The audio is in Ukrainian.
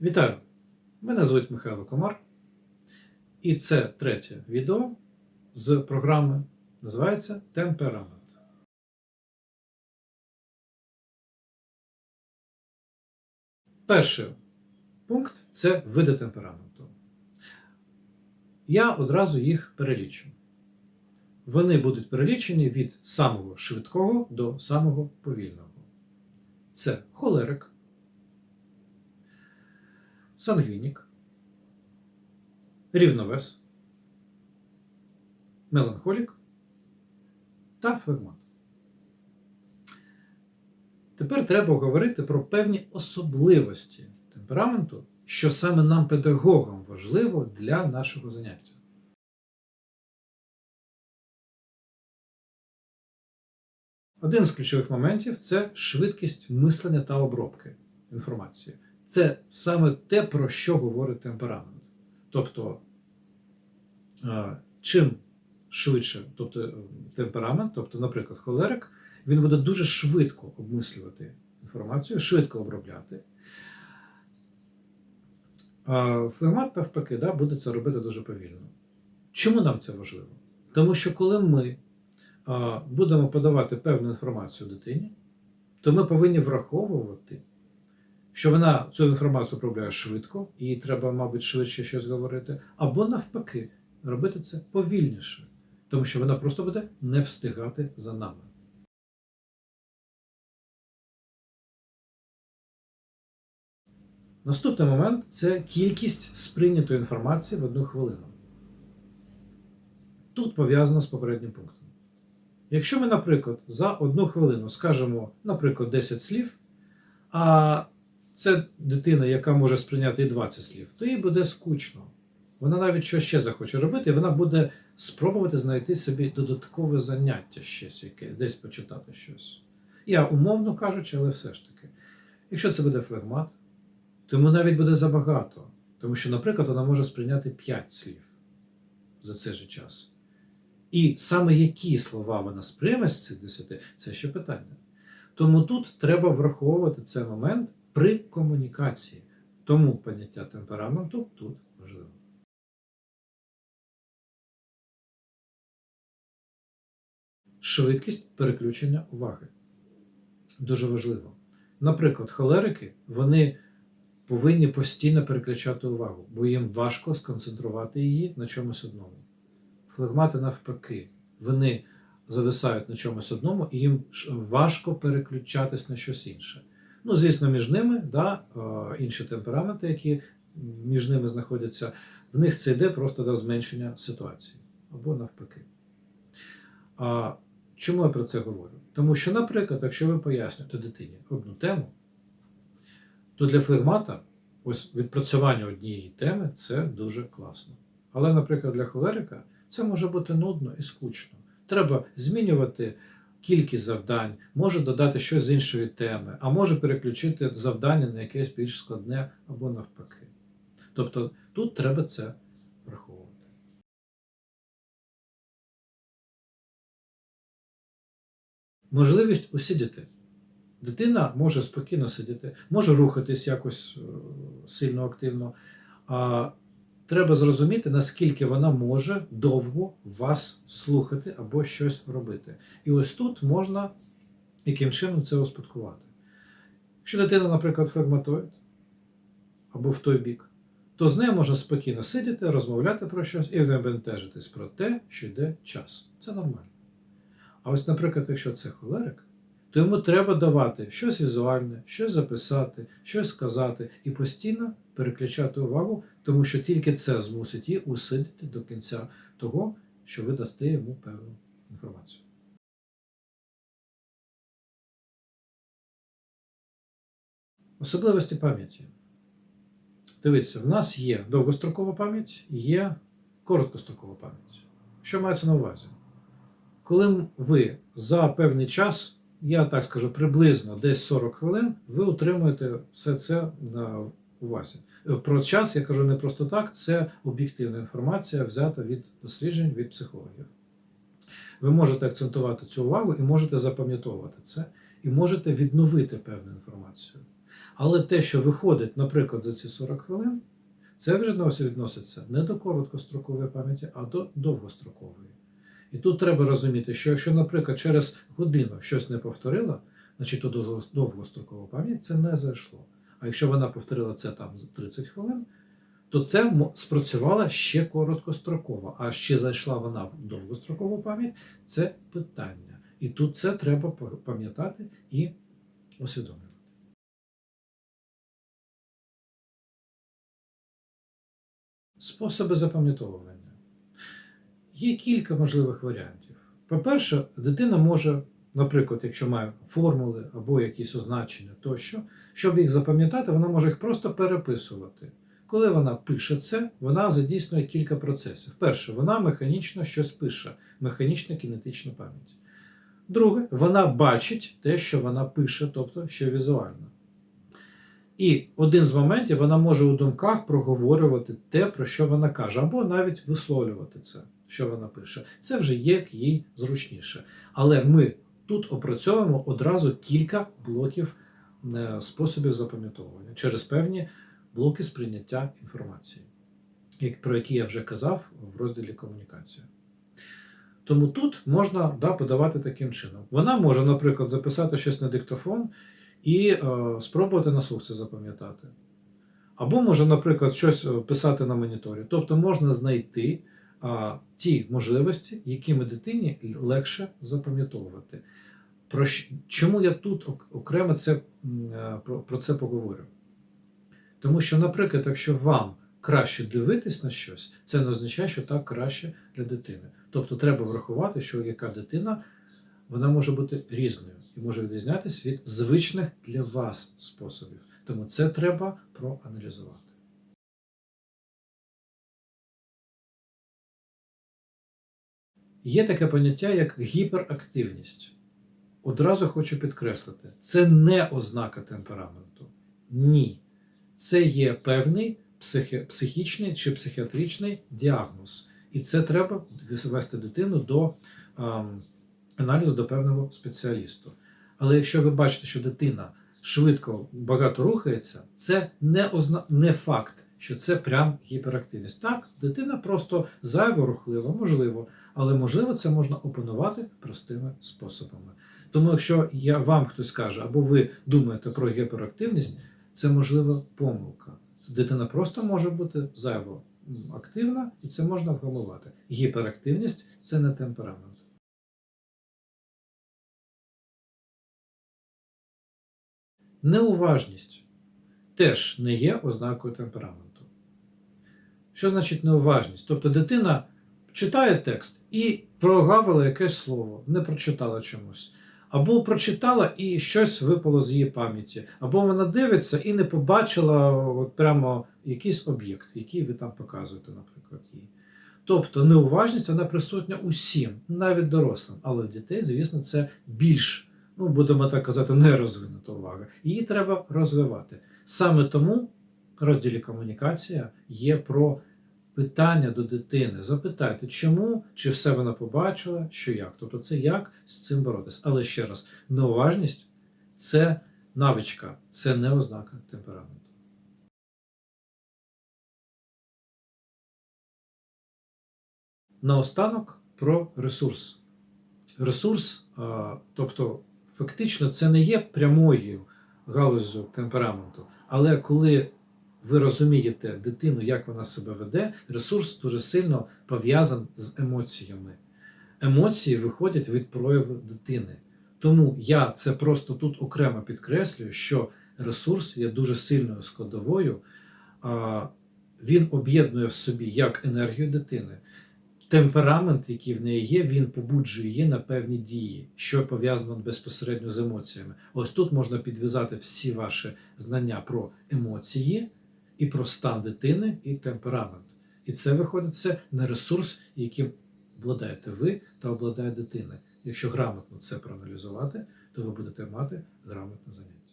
Вітаю! Мене звуть Михайло Комар, і це третє відео з програми називається Темперамент. Перший пункт це види темпераменту. Я одразу їх перелічу. Вони будуть перелічені від самого швидкого до самого повільного. Це холерик, сангвінік, рівновес, меланхолік та флегмат. Тепер треба говорити про певні особливості темпераменту, що саме нам, педагогам, важливо для нашого заняття. Один з ключових моментів це швидкість мислення та обробки інформації. Це саме те, про що говорить темперамент. Тобто, е, чим швидше тобто, е, темперамент, тобто, наприклад, холерик, він буде дуже швидко обмислювати інформацію, швидко обробляти. А флегмат, навпаки, да, буде це робити дуже повільно. Чому нам це важливо? Тому що коли ми а, будемо подавати певну інформацію дитині, то ми повинні враховувати, що вона цю інформацію обробляє швидко, і треба, мабуть, швидше щось говорити, або навпаки, робити це повільніше, тому що вона просто буде не встигати за нами. Наступний момент це кількість сприйнятої інформації в одну хвилину. Тут пов'язано з попереднім пунктом. Якщо ми, наприклад, за одну хвилину скажемо, наприклад, 10 слів, а це дитина, яка може сприйняти і 20 слів, то їй буде скучно. Вона навіть що ще захоче робити, і вона буде спробувати знайти собі додаткове заняття щось якесь, десь почитати щось. Я умовно кажучи, але все ж таки. Якщо це буде флегмат, то йому навіть буде забагато. Тому що, наприклад, вона може сприйняти 5 слів за цей же час. І саме які слова вона сприйме з цих 10, це ще питання. Тому тут треба враховувати цей момент при комунікації. Тому поняття темпераменту тут важливо. Швидкість переключення уваги. Дуже важливо. Наприклад, холерики, вони повинні постійно переключати увагу, бо їм важко сконцентрувати її на чомусь одному. Флегмати навпаки, вони зависають на чомусь одному, і їм важко переключатись на щось інше. Ну, звісно, між ними да, інші темпераменти, які між ними знаходяться, в них це йде просто до зменшення ситуації або навпаки. А чому я про це говорю? Тому що, наприклад, якщо ви пояснюєте дитині одну тему, то для флегмата ось відпрацювання однієї теми це дуже класно. Але, наприклад, для холерика це може бути нудно і скучно. Треба змінювати кількість завдань, може додати щось з іншої теми, а може переключити завдання на якесь більш складне або навпаки. Тобто тут треба це враховувати. Можливість усидіти. Дитина може спокійно сидіти, може рухатись якось е, сильно активно. Треба зрозуміти, наскільки вона може довго вас слухати або щось робити. І ось тут можна яким чином це успадкувати. Якщо дитина, наприклад, ферматоїд або в той бік, то з нею можна спокійно сидіти, розмовляти про щось і не бентежитись про те, що йде час. Це нормально. А ось, наприклад, якщо це холерик, то йому треба давати щось візуальне, щось записати, щось сказати і постійно переключати увагу, тому що тільки це змусить її усидіти до кінця того, що ви дасте йому певну інформацію. Особливості пам'яті. Дивіться, в нас є довгострокова пам'ять і є короткострокова пам'ять. Що мається на увазі? Коли ви за певний час я так скажу, приблизно десь 40 хвилин, ви отримуєте все це на увазі. Про час я кажу не просто так, це об'єктивна інформація, взята від досліджень від психологів. Ви можете акцентувати цю увагу і можете запам'ятовувати це, і можете відновити певну інформацію. Але те, що виходить, наприклад, за ці 40 хвилин, це вже відноситься- не до короткострокової пам'яті, а до довгострокової. І тут треба розуміти, що якщо, наприклад, через годину щось не повторила, значить то довгострокова пам'ять це не зайшло. А якщо вона повторила це там за 30 хвилин, то це спрацювала ще короткострокова. А ще зайшла вона в довгострокову пам'ять це питання. І тут це треба пам'ятати і усвідомлювати. Способи запам'ятовування. Є кілька можливих варіантів. По-перше, дитина може, наприклад, якщо має формули або якісь означення тощо, щоб їх запам'ятати, вона може їх просто переписувати. Коли вона пише це, вона задійснює кілька процесів. Перше, вона механічно щось пише, механічна кінетична пам'ять. Друге, вона бачить те, що вона пише, тобто ще візуально. І один з моментів вона може у думках проговорювати те, про що вона каже, або навіть висловлювати це, що вона пише. Це вже є їй зручніше. Але ми тут опрацьовуємо одразу кілька блоків е, способів запам'ятовування через певні блоки сприйняття інформації, про які я вже казав в розділі комунікація. Тому тут можна да, подавати таким чином. Вона може, наприклад, записати щось на диктофон і е, спробувати на слух це запам'ятати. Або може, наприклад, щось е, писати на моніторі. Тобто можна знайти а, ті можливості, якими дитині легше запам'ятовувати. Про чому я тут окремо це, е, про, про це поговорю? Тому що, наприклад, якщо вам краще дивитись на щось, це не означає, що так краще для дитини. Тобто треба врахувати, що яка дитина вона може бути різною і може відрізнятися від звичних для вас способів. Тому це треба проаналізувати. Є таке поняття, як гіперактивність. Одразу хочу підкреслити, це не ознака темпераменту. Ні. Це є певний психі- психічний чи психіатричний діагноз. І це треба вести дитину до ам, аналізу до певного спеціалісту. Але якщо ви бачите, що дитина швидко багато рухається, це не, озна... не факт, що це прям гіперактивність. Так, дитина просто зайво рухлива, можливо, але можливо це можна опанувати простими способами. Тому, якщо я, вам хтось каже, або ви думаєте про гіперактивність, це можливо помилка. Дитина просто може бути зайво активна, і це можна вгамувати. Гіперактивність це не темперамент. Неуважність теж не є ознакою темпераменту. Що значить неуважність? Тобто дитина читає текст і прогавила якесь слово, не прочитала чомусь. Або прочитала і щось випало з її пам'яті, або вона дивиться і не побачила от прямо якийсь об'єкт, який ви там показуєте, наприклад, їй. Тобто неуважність вона присутня усім, навіть дорослим. Але в дітей, звісно, це більш, ну будемо так казати, нерозвинута увага. Її треба розвивати. Саме тому в розділі комунікація є про питання до дитини. Запитайте, чому, чи все вона побачила, що як. Тобто це як з цим боротися. Але ще раз, неуважність це навичка, це не ознака темпераменту. Наостанок про ресурс. Ресурс, тобто, фактично, це не є прямою галузю темпераменту, але коли ви розумієте дитину, як вона себе веде, ресурс дуже сильно пов'язаний з емоціями. Емоції виходять від прояву дитини. Тому я це просто тут окремо підкреслюю, що ресурс є дуже сильною складовою. Він об'єднує в собі як енергію дитини, темперамент, який в неї є, він побуджує її на певні дії, що пов'язано безпосередньо з емоціями. Ось тут можна підв'язати всі ваші знання про емоції і про стан дитини і темперамент. І це виходить це на ресурс, яким обладаєте ви та обладає дитина. Якщо грамотно це проаналізувати, то ви будете мати грамотне заняття.